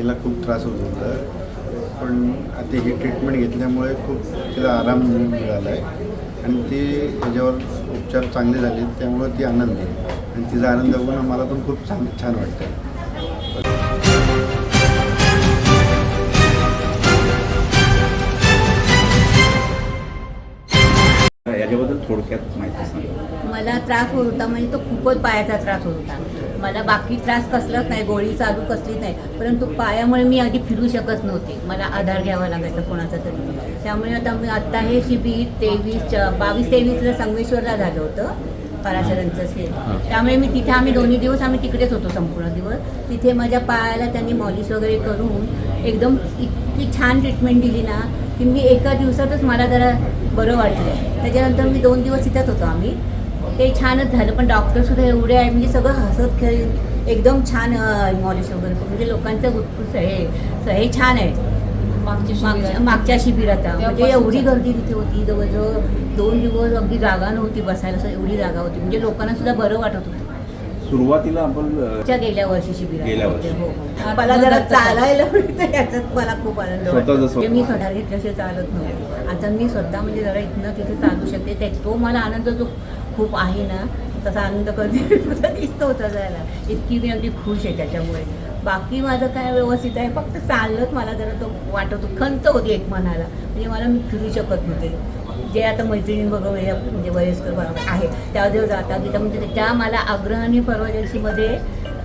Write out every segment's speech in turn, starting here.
आईला खूप त्रास होत होता. पण आता ही ट्रीटमेंट घेतल्यामुळे खूप तिला आराम मिळाला आहे आणि ती ह्याच्यावर उपचार चांगले झाले त्यामुळे ती आनंदी आहे. आणि तिचा आनंद बघून मला पण खूप छान छान वाटतं याच्याबद्दल थोडक्यात माहिती सांगा. मला त्रास होत होता म्हणजे तो खूपच पायाचा त्रास होत होता. मला बाकी त्रास कसलाच नाही गोळी चालू कसलीच नाही. परंतु पायामुळे मी आधी फिरू शकत नव्हते. मला आधार घ्यावा लागायचा कोणाचा तरी. त्यामुळे आता मी आत्ता हे शिबिर तेवीस बावीस तेवीसला संगमेश्वरला झालं होतं पराशरांचं शेत त्यामुळे मी तिथे आम्ही दोन्ही दिवस आम्ही तिकडेच होतो संपूर्ण दिवस. तिथे माझ्या पायाला त्यांनी मॉलिश वगैरे करून एकदम इतकी छान ट्रीटमेंट दिली ना की मी एका दिवसातच मला जरा बरं वाटलं. त्याच्यानंतर मी दोन दिवस तिथेच होतो आम्ही. ते छानच झालं पण डॉक्टरसुद्धा एवढे आहे म्हणजे सगळं हसत खेळ एकदम छान मॉलिश वगैरे. म्हणजे लोकांचं उत्कृष्ट हे हे छान आहे मागच्या मागच्या शिबिरात. मागच्या शिबिराचा म्हणजे एवढी. गर्दी तिथे होती जवळजवळ दोन दिवस अगदी जागा नव्हती बसायला एवढी जागा होती म्हणजे लोकांना सुद्धा बरं वाटत होतं सुरुवातीला आपण च्या गेल्या वर्षी शिबिरात गेल्या होते, वर्षी. हो हो. मला जरा चालायला मिळतं याच्यात मला खूप आनंद वाटतो. जसं- म्हणजे मी स्वतः घेतल्याशिवाय चालत नव्हते. आता मी स्वतः म्हणजे जरा इथनं तिथे चालू शकते. त्या तो मला आनंद जो खूप आहे ना तसा आनंद कधी सुद्धा दिसतो होता जायला. इतकी मी अगदी खुश आहे त्याच्यामुळे. बाकी माझं काय व्यवस्थित आहे फक्त चाललंच मला जरा तो वाटत होतो. खंत होती एक मनाला. म्हणजे मला मी फिरू शकत नव्हते. जे आता मैत्रिणी बघा वय- म्हणजे वयस्कर बरोबर आहे त्या जेव्हा जातात तिथं म्हणजे त्या मला आग्रहाने परवा दिवशीमध्ये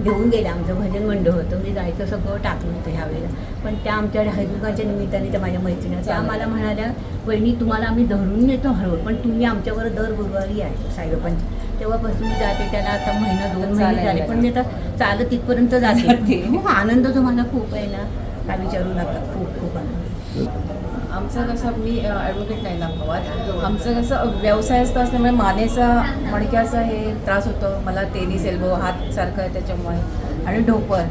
घेऊन गेल्या. आमचं भजन मंडळ होतं. म्हणजे जायचं सगळं टाकलं होतं ह्यावेळेला पण त्या आमच्या हरिमुखाच्या निमित्ताने त्या माझ्या मैत्रिणी त्या. मला म्हणाल्या वहिनी तुम्हाला आम्ही धरून नेतो हळू पण तुम्ही आमच्यावर दर गुरुवारी आहे साईबाबांची. तेव्हापासून मी जाते त्याला आता महिना दोन महिने झाले. पण मी आता चालत तिथपर्यंत जाते. हो, आनंद जो मला खूप आहे ना काय विचारू नका. खूप खूप आनंद. आमचं कसं मी ॲडव्होकेट नाही ना पवार. आमचं कसं व्यवसायस्थ असल्यामुळे मानेचा मणक्याचा हे त्रास होतो. मला टेनिस एल्बो हात सारखं आहे त्याच्यामुळे. आणि ढोपर.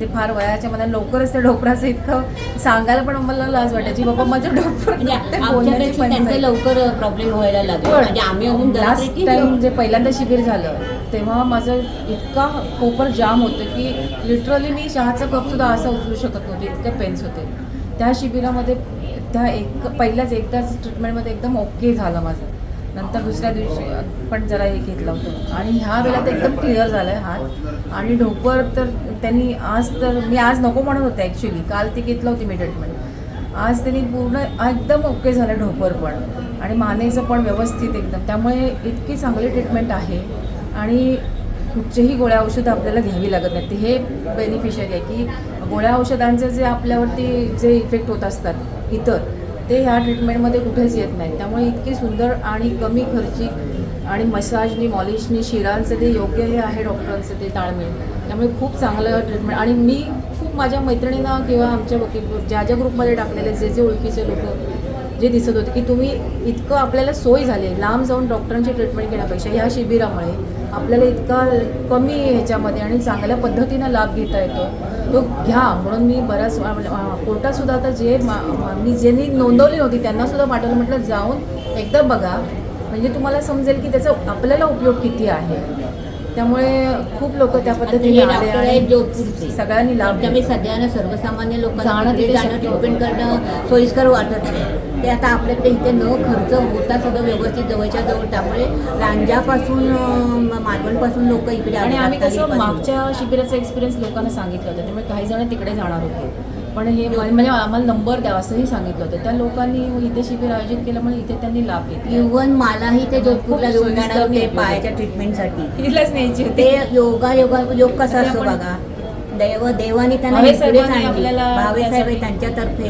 ते फार वयाच्या मला लवकरच त्या ढोपराचं इतकं सांगायला पण मला लाज वाटायची बाबा माझं ढोपर म्हणजे. लवकर प्रॉब्लेम व्हायला लागले. पण म्हणजे आम्ही लास्ट टाइम जे पहिल्यांदा शिबिर झालं तेव्हा माझं इतका कोपर जाम होतं की लिटरली मी चहाचा कप सुद्धा असा उचलू शकत नव्हते इतके पेन्स होते. त्या शिबिरामध्ये त्या एक पहिल्याच एकदाच ट्रीटमेंटमध्ये एकदम ओके झालं माझं. नंतर दुसऱ्या दिवशी पण जरा हे घेतलं होतं. आणि ह्या वेळेला तर एकदम क्लिअर झालं आहे हात. आणि ढोपर तर त्यांनी आज तर मी आज नको म्हणत होते ॲक्च्युली काल ती घेतलं होती मी ट्रीटमेंट आज त्यांनी पूर्ण एकदम ओके झालं ढोपर पण. आणि मानेचं पण व्यवस्थित एकदम. त्यामुळे इतकी चांगली ट्रीटमेंट आहे. आणि कुठचेही गोळ्या औषधं आपल्याला घ्यावी लागत नाहीत. ते हे बेनिफिशियरी आहे की गोळ्या औषधांचे जे आपल्यावरती जे इफेक्ट होत असतात इतर ते ह्या ट्रीटमेंटमध्ये कुठेच येत नाहीत. त्यामुळे इतकी सुंदर आणि कमी खर्ची आणि मसाजनी मॉलिशनी शिरांचं ते योग्य हे आहे डॉक्टरांचं ते ताळमेळ त्यामुळे खूप चांगलं ट्रीटमेंट आणि मी खूप माझ्या मैत्रिणींना किंवा आमच्या वकील ज्या ज्या ग्रुपमध्ये टाकलेले जे जे ओळखीचे लोक जे दिसत होते की तुम्ही इतकं आपल्याला सोय झाली लांब जाऊन डॉक्टरांची ट्रीटमेंट घेण्यापेक्षा ह्या शिबिरामुळे आपल्याला इतका कमी ह्याच्यामध्ये आणि चांगल्या पद्धतीनं लाभ घेता येतो तो घ्या. म्हणून मी बऱ्याच कोर्टातसुद्धा आता जे मा- ज्यांनी नोंदवली नव्हती त्यांनासुद्धा पाठवलं. म्हटलं जाऊन एकदा बघा. म्हणजे तुम्हाला समजेल की त्याचा आपल्याला उपयोग किती आहे. त्यामुळे खूप लोक त्या पद्धतीने जोधपूरचे. सगळ्यांनी लाभ त्यामुळे. सगळ्यांना सर्वसामान्य लोकांना ट्रीटमेंट. करणं सोयीस्कर वाटत नाही. ते आता आपल्याकडे इथे न खर्च होता सगळं व्यवस्थित जवळच्या जवळ त्यामुळे लांजापासून मालवणपासून लोक इकडे आणि आम्ही कसं. मागच्या शिबिराचा एक्सपिरियन्स लोकांना सांगितलं होतं त्यामुळे काही जण तिकडे जाणार होते. पण हे म्हणजे आम्हाला नंबर द्या असंही सांगितलं होतं. त्या लोकांनी इथे शिबिर आयोजित केल्यामुळे इथे त्यांनी लाभ घेतला. इव्हन मलाही ते जोधपूरला घेऊन जाणार होते पायाच्या ट्रीटमेंटसाठी हिलाच न्यायची ते योगा योगा योग कसा असतो बघा. देव देवाने त्यांना आपल्याला त्यांच्यातर्फे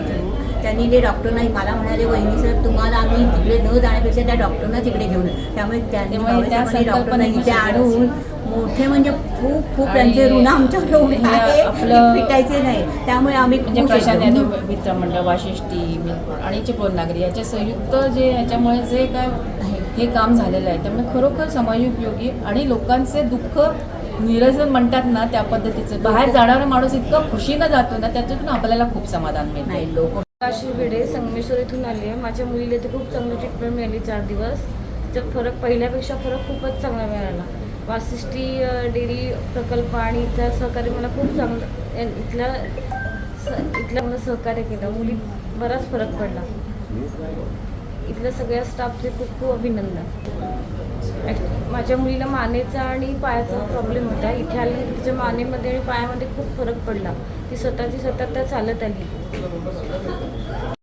त्यांनी ते डॉक्टरना मला म्हणाले वहिनी साहेब तुम्हाला आम्ही तिकडे न जाण्यापेक्षा त्या डॉक्टरना तिकडे घेऊन ये." त्यामुळे त्यांनी डॉक्टरना संकल्पनेने इथे आणून मोठे म्हणजे खूप खूप त्यांचे ऋण आहे आपलं- की फिटायचे नाही. त्यामुळे आम्ही म्हणजे प्रशांत मित्रमंडळ वाशिष्ठी आणि चिपळूणनगरी याच्या संयुक्त जे ह्याच्यामुळे जे काय हे काम झालेलं आहे. त्यामुळे खरोखर समाजोपयोगी आणि लोकांचे दुःख निरसन म्हणतात ना त्या पद्धतीचं. बाहेर जाणारा माणूस इतका खुशीनं जातो ना त्याच्यातून आपल्याला खूप समाधान मिळतं. नाही लोक काशी भिडे संगमेश्वर इथून आली. आहे माझ्या मुलीला इथे खूप चांगली ट्रीटमेंट मिळाली चार दिवस. तर फरक पहिल्यापेक्षा फरक खूपच चांगला मिळाला. वासिष्ठी डेअरी प्रकल्प आणि इथला सहकार्य मला खूप चांगलं इथल्या स- इथल्या मला सहकार्य केलं. मुली बराच फरक पडला. इथल्या सगळ्या स्टाफचे खूप खूप अभिनंदन. माझ्या मुलीला मानेचा आणि पायाचा प्रॉब्लेम होता. इथे आली तिच्या मानेमध्ये आणि पायामध्ये खूप फरक पडला. ती स्वतःची स्वतः त्या चालत आली.